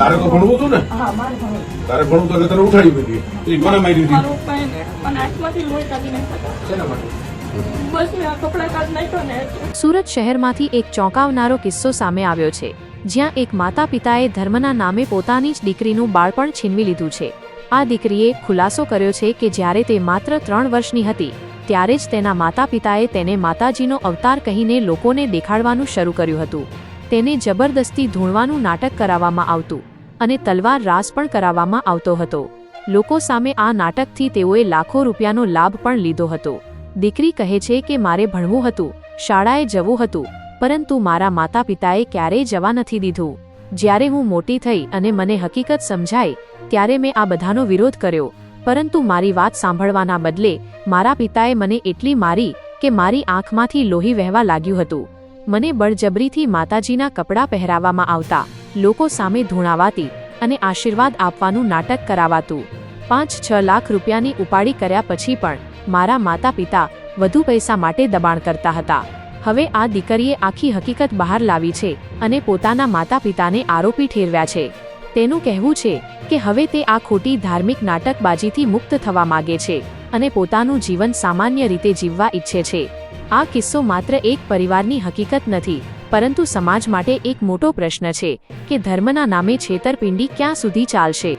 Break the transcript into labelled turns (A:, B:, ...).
A: તારે તો ભણવું હતું ને?
B: હા મારે ભણવું
A: તારે ભણવું તો એટલે તને ઉઠાડી દીધી.
C: એ મને મારી
B: એટલે.
D: સુરત શહેરમાંથી એક ચોંકાવનારો કિસ્સો સામે આવ્યો છે જ્યાં એક માતા પિતાએ ધર્મના નામે પોતાની જ દીકરીનું બાળપણ છીનવી લીધું છે. આ દીકરીએ ખુલાસો કર્યો છે કે જ્યારે તે માત્ર ત્રણ વર્ષની હતી ત્યારે જ તેના માતા પિતાએ તેને માતાજીનો અવતાર કહીને લોકોને દેખાડવાનું શરૂ કર્યું હતું. તેને જબરદસ્તી ધૂણવાનું નાટક કરાવવામાં આવતું અને તલવાર રાસ પણ કરાવવામાં આવતો હતો. લોકો સામે આ નાટકથી તેઓએ લાખો રૂપિયાનો લાભ પણ લીધો હતો. દીકરી કહે છે કે, મારે ભણવું હતું, શાળાએ જવું હતું, પરંતુ મારા માતા પિતાએ ક્યારેય જવા નથી દીધું. જ્યારે હું મોટી થઈ અને મને હકીકત સમજાય, ત્યારે મેં આ બધાનો વિરોધ કર્યો. પરંતુ મારી વાત સાંભળવાના બદલે, મારા પિતાએ મને એટલી મારી કે મારી આંખમાંથી લોહી વહેવા લાગ્યું હતું. મને બળજબરીથી માતાજીના કપડાં પહેરાવવામાં આવતા લોકો સામે ધૂણાવાતી અને આશીર્વાદ આપવાનું નાટક કરાવાતું. પાંચ છ લાખ રૂપિયાની ઉપાડી કર્યા પછી પણ મારા માતા પિતા વધુ પૈસા માટે દબાણ કરતા હતા. હવે આ દીકરીએ આખી હકીકત બહાર લાવી છે અને પોતાના માતા પિતાને આરોપી ઠેરવ્યા છે. તેનું કહેવું છે કે હવે તે આ ખોટી ધાર્મિક નાટકબાજીથી મુક્ત થવા માગે છે. અને પોતાનું જીવન સામાન્ય રીતે જીવવા ઈચ્છે છે. આ કિસ્સો માત્ર એક પરિવારની હકીકત નથી, પરંતુ સમાજ માટે એક મોટો પ્રશ્ન છે કે ધર્મના નામે છેતરપિંડી ક્યાં સુધી ચાલશે?